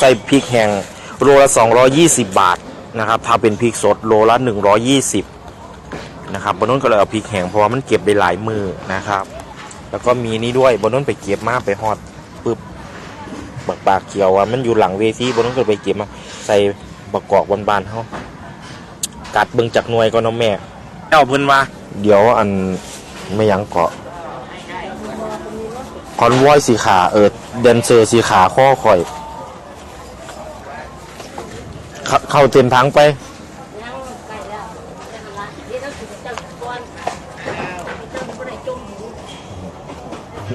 ใส่พริกแห้งโลละ 220 บาทนะครับถ้าเป็นพริกสดโลละ 120นะครับบนนู้นก็เลยเอาพริกแห้งเพราะว่ามันเก็บได้หลายมือนะครับ แล้วก็มีนี่ด้วยบนนู้นไปเก็บมาไปฮอดปึ๊บบักปากเขียวอะมันอยู่หลังเวทีบนนู้นก็ไปเก็บมาใส่บักกอกบานๆเขากัดเบิ่งจากหน่วยก็น้องแม่เจ้าเพิ่นว่าเดี๋ยวอันไม่หยังเกาะคอนวอยสีขาเออเดนเซอร์สีขาข้อข่อย เข้าเข้าเต็มทั้งไป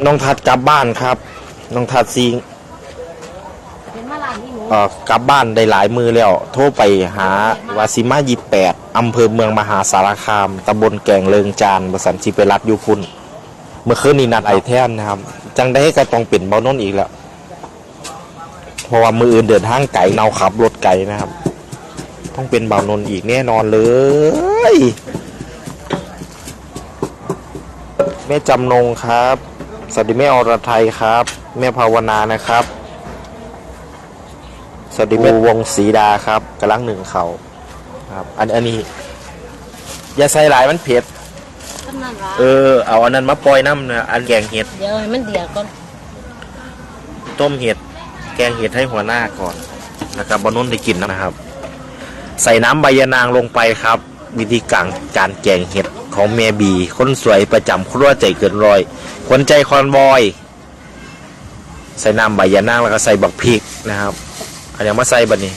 น้องทัดกลับบ้านครับน้องทัดซีเอ่อกลับบ้านได้หลายมือแล้ว โทรไปหาวาซิมายิแปดอำเภอเมืองมหาสารคามตำบลแก่งเลิงจานบสันชิไปรัดอยูพุ่นเมื่อคืนนี้นัดไอแท่นนะครับ จังได้ก็ต้องเป็นเบาโน้นอีกแล้ว เพราะว่ามืออื่นเดินทางไก่เนาขับรถไก่นะครับ ต้องเป็นเบานนท์อีกแน่นอนเลย แม่จำนงครับ สวัสดีแม่อรไทยครับ แม่ภาวนานะครับ สวัสดีแม่วงศรีดาครับกำลังหนึ่งเขาครับ อันอันนี้อย่าใส่หลายมันเผ็ดกำนันวะเออเอาอันนั้นมาปล่อยน้ำนะอันแกงเห็ดเดี๋ยวให้มันเดือดก่อนต้มเห็ด แกงเห็ดให้หัวหน้าก่อนนะครับบนนู้นได้กินนะครับ ใส่น้ำใบยะนางลงไปครับ วิธีการการแกงเห็ดของเมบีคนสวยประจำครัวใจเกินร้อยคนใจคอนบอย ใส่น้ำใบยะนางแล้วก็ใส่บักพริกนะครับอันนี้มาใส่บันนี้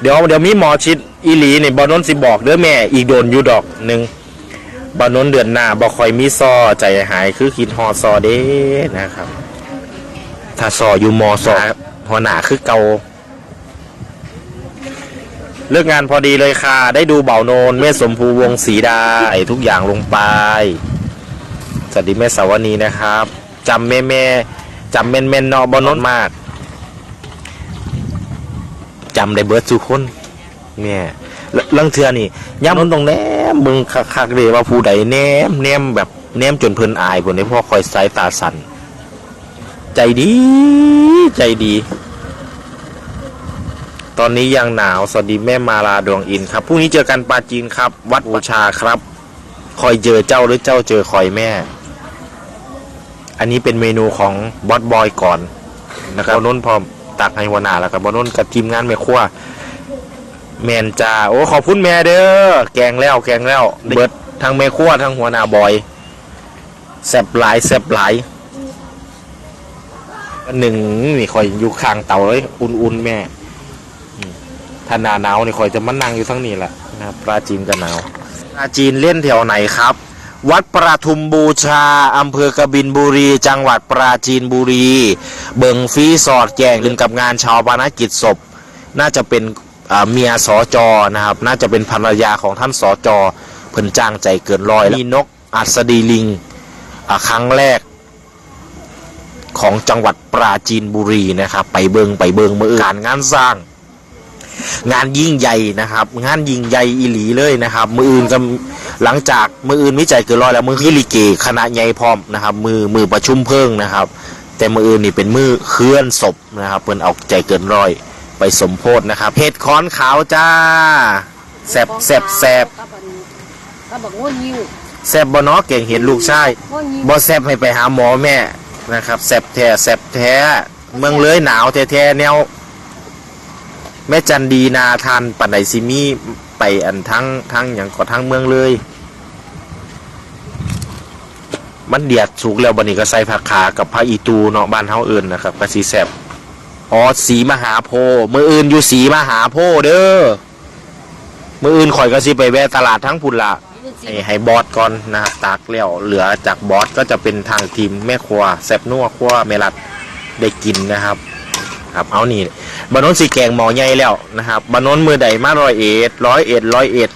เดี๋ยวเดี๋ยวมีหมอชิดอีหลีนี่บอนนสิบอกเด้อแม่อีกโดนอยู่ดอกหนึ่งบานนนเดือนหน้าบ่คอยมีซอใจหายคือคิดฮอซอเด้นะครับ ถ้าซออยู่มอซอหัวหน้าคือเกา เลิกงานพอดีเลยค่ะ ได้ดูเบาโนนแม่สมภูวงศรีดาไอทุกอย่างลงไปสวัสดีแม่สาวนีนะครับจำแม่แม่จำแม่นแม่นเนอบานนมากจำได้เบิร์ดทุคนแม่เรื่องเทือนี่ย่ำนนตรงแนมมึงคักๆเลยว่าผู้ใดแนมแนมแบบแนมจนเพลินอายพวกนี้เพราะคอยสายตาสั่นใจดีใจดี ตอนนี้ยังหนาว สวัสดีแม่มาลาดวงอินครับพรุ่งนี้เจอกันปาจีนครับ วัดบูชาครับ คอยเจอเจ้าหรือเจ้าเจอคอยแม่ อันนี้เป็นเมนูของบอสบอยก่อนนะครับบอนนท์พร้อมตักให้หัวหน้าแล้วกับบอนนท์กับทีมงานแม่ครัวแมนจ้าโอ้ขอบคุณแม่เด้อแกงแล้วแกงแล้ว เบิดทั้งแม่ครัวทั้งหัวหน้าบอยแซบหลายแซบหลายอันหนึ่งนี่คอยอยู่ข้างเตาเลย อุ่นๆแม่อืม ถ้าหนาหนาวนี่คอยจะมานั่งอยู่ทั้งนี้แหละนะปราจีนก็หนาวปราจีนเล่นแถวไหนครับ วัดประทุมบูชาอำเภอกบินบุรี จังหวัดปราจีนบุรี เบิงฟีสอดแจงลึงกับงานชาวบานกิจศพ น่าจะเป็นเมียสอจอนะครับ น่าจะเป็นภรรยาของท่านสอจอเพิ่นจ้างใจเกินร้อยมีนกอัศดีลิงครั้งแรกของจังหวัดปราจีนบุรีนะครับ ไปเบิงไปเบิงมือการงานสร้าง งานยิ่งใหญ่นะครับ งานยิ่งใหญ่อีหลีเลยนะครับ มืออื่นก็หลังจากมืออื่นวิจัยเกินร้อยแล้วมือคือลิเกคณะใหญ่พร้อมนะครับ มือมือประชุมเพิ่งนะครับ แต่มืออื่นนี่เป็นมือเคลื่อนศพนะครับเพิ่นเอาใจเกินร้อยไปสมโพธนะครับเห็ดค้อนขาวจ้าแซบแซบแซบก็บอกว่ายิวแซบบเนอเก่งเห็นลูกชายบอแซบให้ไปหาหมอแม่นะครับแซบแท้แซบแท้ เมืองเลยหนาวแท้แท้ๆแนว แม่จันดีนาทานปันไดซิมีไปอันทั้งทั้งอย่างก็ทั้งเมืองเลย มันเดียดสุกแล้วบันนี้ก็ใส่ผักขากับผักอีตูเนาะบ้านเฮาเอิญนะครับกะสีแซบอ๋อสีมหาโพธิ์มืออื่นอยู่สีมหาโพธิ์เด้อมืออื่นข่อยก็สิไปแวะตลาดทั้งพุ่นละให้ให้บอสก่อนนะครับตากแล้วเหลือจากบอสก็จะเป็นทางทีมแม่ครัวแซบนัวครัวเมลัดได้กินนะครับ ครับ เอานี่บานนนสีแกงหมอใหญ่แล้วนะครับบานนนมือใดมาร้อยเอ็ดร้อยเอ็ดร้อยเอ็ด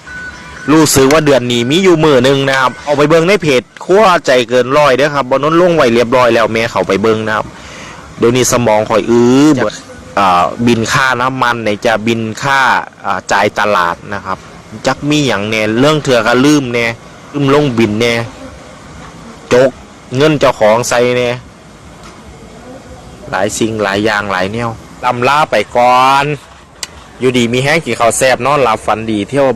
รู้สึกว่าเดือนนี้มีอยู่มือหนึ่งนะครับเอาไปเบิ้งในเพจครัวใจเกินร้อยเด้อครับบานนนลงไว้เรียบร้อยแล้วแม่เขาไปเบิ้งนะครับ เดี๋ยวนี้สมองคอยอื้อเบิดอ่าบินค่าน้ำมันไหนจะบินค่าอ่าจ่ายตลาดนะครับ จักมีอย่างแน่เรื่องเถื่อก็ลืมแน่ลืมลงบินแน่จกเงินเจ้าของใส่แน่ หลายสิ่งหลายอย่างหลายแนวลำลาไปก่อน อยู่ดีมีแห้งกี่ข้าวแซบนอนหลับฝันดีเที่ยว